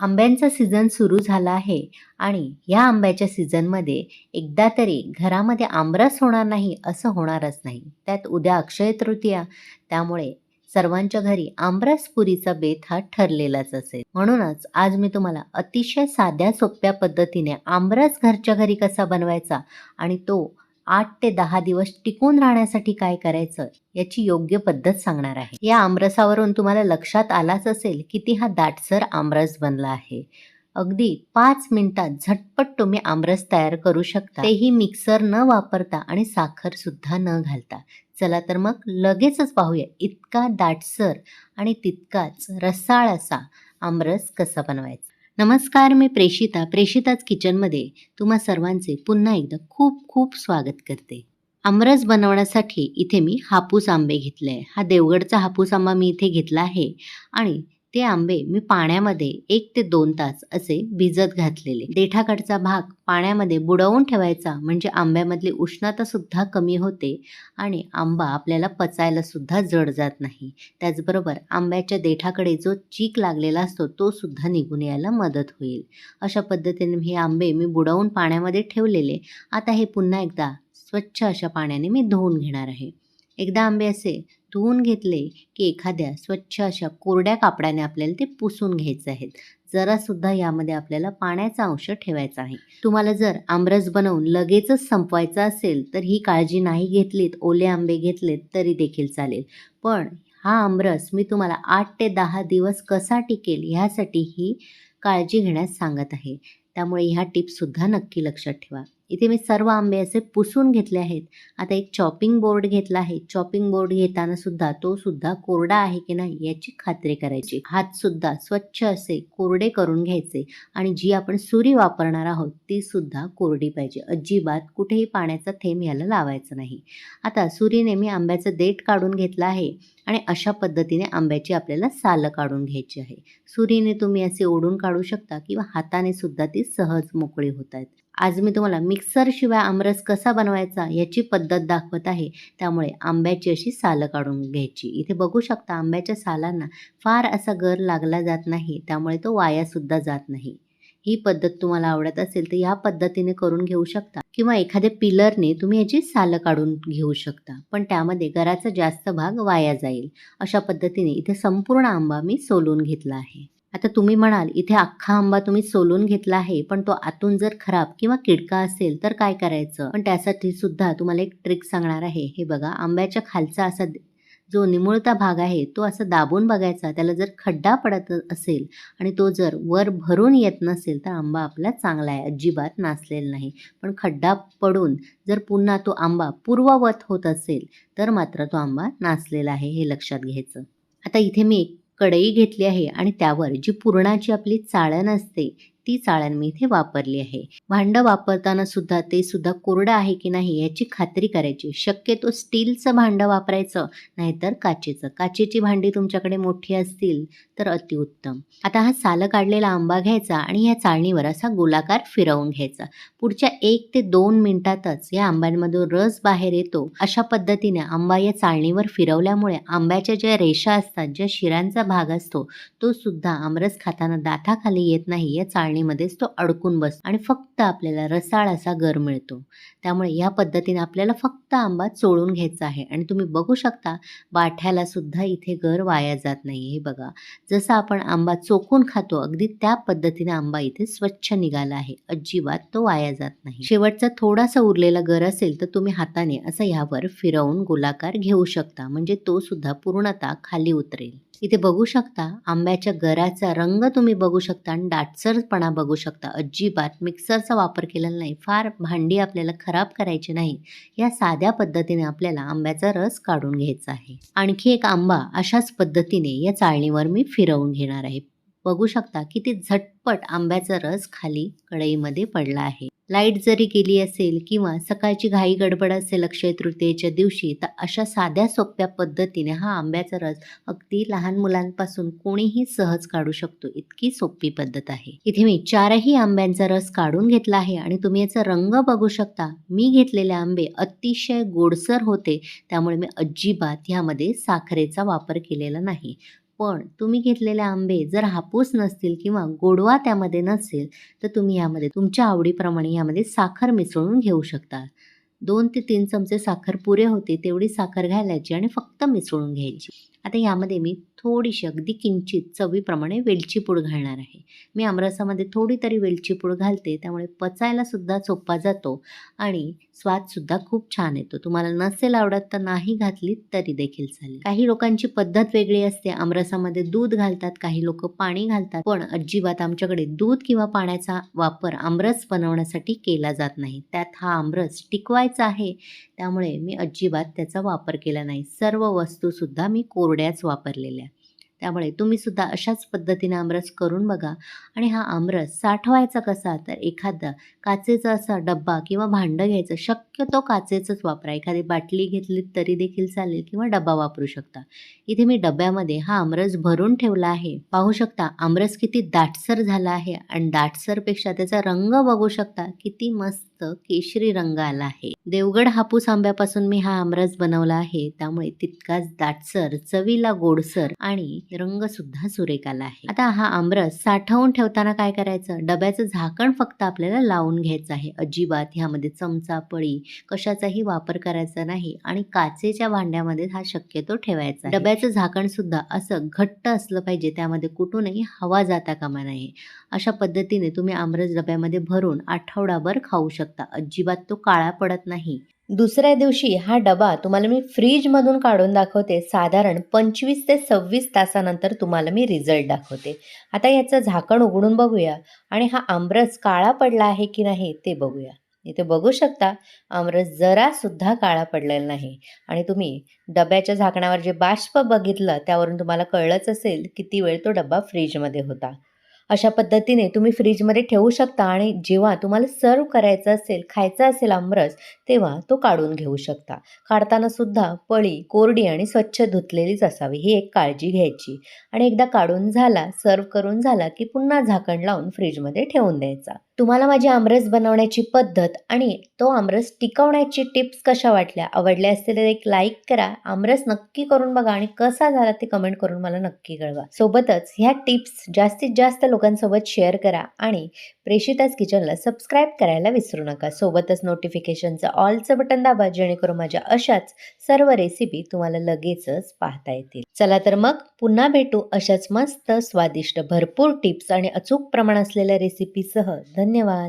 आंब्यांचा season सुरू झाला आहे आणि या आंब्याच्या सीझनमध्ये एकदा तरी घरामध्ये आमरस होणार नाही असं होणारच नाही. त्यात उद्या अक्षय तृतीया. त्यामुळे सर्वांच्या घरी आमरस पुरीचा बेत हा ठरलेलाच असेल. म्हणूनच आज मी तुम्हाला अतिशय साध्या सोप्या पद्धतीने आमरस घरच्या घरी कसा बनवायचा आणि तो आठ ते दहा दिवस टिकून राहण्यासाठी काय करायचं याची योग्य पद्धत सांगणार आहे. या आमरसावरून तुम्हाला लक्षात आलाच असेल किती हा दाटसर आमरस बनला आहे. अगदी पाच मिनिटात झटपट तुम्ही आमरस तयार करू शकता. तेही मिक्सर न वापरता आणि साखर सुद्धा न घालता. चला तर मग लगेचच पाहूया इतका दाटसर आणि तितकाच रसाळ असा आमरस कसा बनवायचा. नमस्कार मी प्रेषिता प्रेषिताच किचनमध्ये तुम्हा सर्वांचे पुन्हा एकदा खूप खूप स्वागत करते. आमरस बनवण्यासाठी इथे मी हापूस आंबे घेतले आहे. हा देवगडचा हापूस आंबा मी इथे घेतला आहे आणि ते आंबे मी पाण्यामध्ये एक ते दोन तास असे भिजत घातलेले. देठाकडचा भाग पाण्यामध्ये बुडवून ठेवायचा म्हणजे आंब्यामधली उष्णता सुद्धा कमी होते आणि आंबा आपल्याला पचायला सुद्धा जड जात नाही. त्याचबरोबर आंब्याच्या देठाकडे जो चीक लागलेला असतो तो सुद्धा निघून यायला मदत होईल. अशा पद्धतीने हे आंबे मी बुडवून पाण्यामध्ये ठेवलेले. आता हे पुन्हा एकदा स्वच्छ अशा पाण्याने मी धुवून घेणार आहे. एकदा आंबे असे धुवून घेतले की एखाद्या स्वच्छ अशा कोरड्या कापडाने आपल्याला ते पुसून घ्यायचे आहेत. जरासुद्धा यामध्ये आपल्याला पाण्याचा अंश ठेवायचा आहे. तुम्हाला जर आमरस बनवून लगेचच संपवायचा असेल तर ही काळजी नाही घेतलीत ओले आंबे घेतलेत तरी देखील चालेल. पण हा आमरस मी तुम्हाला आठ ते दहा दिवस कसा टिकेल ह्यासाठी ही काळजी घेण्यास सांगत आहे. त्यामुळे ह्या टिप्ससुद्धा नक्की लक्षात ठेवा. इथे मी सर्व आंबे असे पुसून घेतले आहेत. आता एक चॉपिंग बोर्ड घेतला आहे. चॉपिंग बोर्ड घेताना सुद्धा तो सुद्धा कोरडा आहे की नाही याची खात्री करायची. हात सुद्धा स्वच्छ असे कोरडे करून घ्यायचे आणि जी आपण सुरी वापरणार आहोत ती सुद्धा कोरडी पाहिजे. अजिबात कुठेही पाण्याचा थेंब याला लावायचा नाही. आता सुरीने मी आंब्याचं देठ काढून घेतलं आहे आणि अशा पद्धतीने आंब्याची आपल्याला सालं काढून घ्यायची आहे. सुरीने तुम्ही असे ओढून काढू शकता किंवा हाताने सुद्धा ती सहज मोकळी होत आहेत. आज मी तुम्हाला मिक्सरशिवाय आमरस कसा बनवायचा याची पद्धत दाखवत आहे. त्यामुळे आंब्याची अशी सालं काढून घ्यायची. इथे बघू शकता आंब्याच्या सालांना फार असा गर लागला जात नाही. त्यामुळे तो वायासुद्धा जात नाही. ही पद्धत तुम्हाला आवडत असेल तर ह्या पद्धतीने करून घेऊ शकता. किंवा एखाद्या पिलरने तुम्ही याची सालं काढून घेऊ शकता. पण त्यामध्ये गराचा जास्त भाग वाया जाईल. अशा पद्धतीने इथे संपूर्ण आंबा मी सोलून घेतला आहे. आता तुम्ही म्हणाल इथे अख्खा आंबा तुम्ही सोलून घेतला आहे पण तो आतून जर खराब किंवा किडका असेल तर काय करायचं? पण त्यासाठी सुद्धा तुम्हाला एक ट्रिक सांगणार आहे. हे बघा आंब्याच्या खालचा असा जो निमुळता भाग आहे तो असा दाबून बघायचा. त्याला जर खड्डा पडत असेल आणि तो जर वर भरून येत नसेल तर आंबा आपला चांगला आहे. अजिबात नासलेला नाही. पण खड्डा पडून जर पुन्हा तो आंबा पूर्ववत होत असेल तर मात्र तो आंबा नासलेला आहे हे लक्षात घ्यायचं. आता इथे मी एक कढई घेतली आहे आणि त्यावर जी पुरणाची आपली चाळण असते ती चाळण मी इथे वापरली आहे. भांडं वापरताना सुद्धा ते सुद्धा कोरडं आहे की नाही याची खात्री करायची. शक्यतो स्टीलचं भांडं वापरायचं नाहीतर काचेचं. काचेची भांडी तुमच्याकडे मोठी असतील तर अतिउत्तम. आता हा सालं काढलेला आंबा घ्यायचा आणि या चाळणीवर असा गोलाकार फिरवून घ्यायचा. पुढच्या एक ते दोन मिनिटातच या आंब्यांमधून रस बाहेर येतो. अशा पद्धतीने आंबा या चाळणीवर फिरवल्यामुळे आंब्याच्या ज्या रेषा असतात ज्या शिरांचा भाग असतो तो सुद्धा आमरस खाताना दाताखाली येत नाही या चाळणीमध्येच तो अडकून बसतो आणि फक्त आपल्याला रसाळ असा गर मिळतो. त्यामुळे या पद्धतीने आपल्याला फक्त आंबा चोळून घ्यायचा आहे. आणि तुम्ही बघू शकता बाठ्याला सुद्धा इथे गर वाया जात नाही हे बघा जसं आपण आंबा चोखून खातो अगदी त्या पद्धतीने आंबा इथे स्वच्छ निघाला आहे. अजिबात तो वाया जात नाही. शेवटचा थोडासा उरलेला गर असेल तर तुम्ही हाताने असं ह्यावर फिरवून गोलाकार घेऊ शकता. म्हणजे तो सुद्धा पूर्णतः खाली उतरेल. इथे बघू शकता आंब्याच्या गराचा रंग तुम्ही बघू शकता आणि दाटसरपणा बघू शकता. अजिबात मिक्सरचा वापर केलेला नाही. फार भांडी आपल्याला खराब करायची नाही. या साध्या पद्धतीने आपल्याला आंब्याचा रस काढून घ्यायचा आहे. आणखी एक आंबा अशाच पद्धतीने या चाळणीवर मी फिरवून घेणार आहे. बघू शकता किती झटपट आंब्याचा रस खाली कढईमध्ये पडला आहे. लाइट जरी गेली असेल किंवा सकाळची घाई गडबड असेल अक्षय तृतीयेच्या दिवशी तर अशा साध्या सोप्या पद्धतीने हा आंब्याचा रस अगदी लहान मुलांपासून कोणीही सहज काढू शकतो. इतकी सोपी पद्धत आहे. इथे मी चारही आंब्यांचा रस काढून घेतला आहे आणि तुम्ही याचा रंग बघू शकता. मी घेतलेले आंबे अतिशय गोडसर होते त्यामुळे मी अजिबात ह्यामध्ये साखरेचा वापर केलेला नाही. पण तुम्ही घेतलेले आंबे जर हापूस नसतील किंवा गोडवा त्यामध्ये नसेल तर तुम्ही यामध्ये तुमच्या आवडीप्रमाणे यामध्ये साखर मिसळून घेऊ शकता. दोन ते तीन चमचे साखर पुरे होते तेवढी साखर घालायची आणि फक्त मिसळून घ्यायची. आता यामध्ये मी थोडीशी अगदी किंचित चवीप्रमाणे वेलची पूड घालणार आहे. मी आमरसामध्ये थोडी तरी वेलची पूड घालते त्यामुळे पचायलासुद्धा सोपा जातो आणि स्वादसुद्धा खूप छान येतो. तुम्हाला नसेल आवडत तर नाही घातली तरी देखील चालेल. काही लोकांची पद्धत वेगळी असते. आमरसामध्ये दूध घालतात काही लोक पाणी घालतात. पण अजिबात आमच्याकडे दूध किंवा पाण्याचा वापर आमरस बनवण्यासाठी केला जात नाही. त्यात हा आमरस टिकवायचा आहे. त्यामुळे मी अजिबात त्याचा वापर केला नाही. सर्व वस्तूसुद्धा मी कोर कोरड्याच वापरलेल्या. त्यामुळे तुम्ही सुद्धा अशाच पद्धतीने आमरस करून बघा. आणि हा आमरस साठवायचा कसा तर एखादा काचेचा असा डब्बा किंवा भांडं घ्यायचं शक्यतो काचेचंच वापरा. एखादी बाटली घेतली तरी देखील चालेल किंवा डबा वापरू शकता. इथे मी डब्यामध्ये हा आमरस भरून ठेवला आहे. पाहू शकता आमरस किती दाटसर झाला आहे. आणि दाटसरपेक्षा त्याचा रंग बघू शकता किती मस्त केशरी रंग आला आहे. देवगड हापूस आंब्यापासून मी हा आमरस बनवला आहे. त्यामुळे तितकाच दाटसर चवीला गोडसर आणि रंग सुद्धा सुरेख आला आहे. आता हा आमरस साठवून ठेवताना काय करायचं? डब्याचं झाकण फक्त आपल्याला लावून घ्यायचं आहे. अजिबात ह्यामध्ये चमचा पळी कशाचाही वापर करायचा नाही आणि काचेच्या भांड्यामध्ये हा शक्यतो ठेवायचा डब्याचं झाकण सुद्धा असं घट्ट असलं पाहिजे. त्यामध्ये कुठूनही हवा जाता कामा नाही अशा पद्धतीने तुम्ही आमरस डब्यामध्ये भरून आठवडाभर खाऊ शकता. अजिबात तो काळा पडत नाही. दुसऱ्या दिवशी हा डबा तुम्हाला मी फ्रीजमधून काढून दाखवते. साधारण पंचवीस ते सव्वीस तासानंतर तुम्हाला मी रिझल्ट दाखवते. आता याचं झाकण उघडून बघूया. आणि हा आमरस काळा पडला आहे की नाही ते बघूया. इथे बघू शकता आमरस जरासुद्धा काळा पडलेला नाही. आणि तुम्ही डब्याच्या झाकणावर जे बाष्प बघितलं त्यावरून तुम्हाला कळलंच असेल किती वेळ तो डबा फ्रीजमध्ये होता. अशा पद्धतीने तुम्ही फ्रीजमध्ये ठेवू शकता आणि जेव्हा तुम्हाला सर्व करायचं असेल खायचा असेल आमरस तेव्हा तो काढून घेऊ शकता. काढताना सुद्धा पळी कोरडी आणि स्वच्छ धुतलेलीच असावी ही एक काळजी घ्यायची. आणि एकदा काढून झाला सर्व करून झाला की पुन्हा झाकण लावून फ्रीजमध्ये ठेवून द्यायचा. तुम्हाला माझी आमरस बनवण्याची पद्धत आणि तो आमरस टिकवण्याची टिप्स कशा वाटल्या? आवडल्या असतील तर एक लाईक करा. आमरस नक्की करून बघा आणि कसा झाला ते कमेंट करून मला नक्की कळवा. सोबतच ह्या टिप्स जास्तीत जास्त लोकांसोबत शेअर करा आणि प्रेषिताच किचनला सबस्क्राईब करायला विसरू नका. सोबतच नोटिफिकेशनचं ऑलचं बटन दाबा जेणेकरून माझ्या अशाच सर्व रेसिपी तुम्हाला लगेचच पाहता येतील. चला तर मग पुन्हा भेटू अशाच मस्त स्वादिष्ट भरपूर टिप्स आणि अचूक प्रमाण असलेल्या रेसिपीसह धन्यवाद.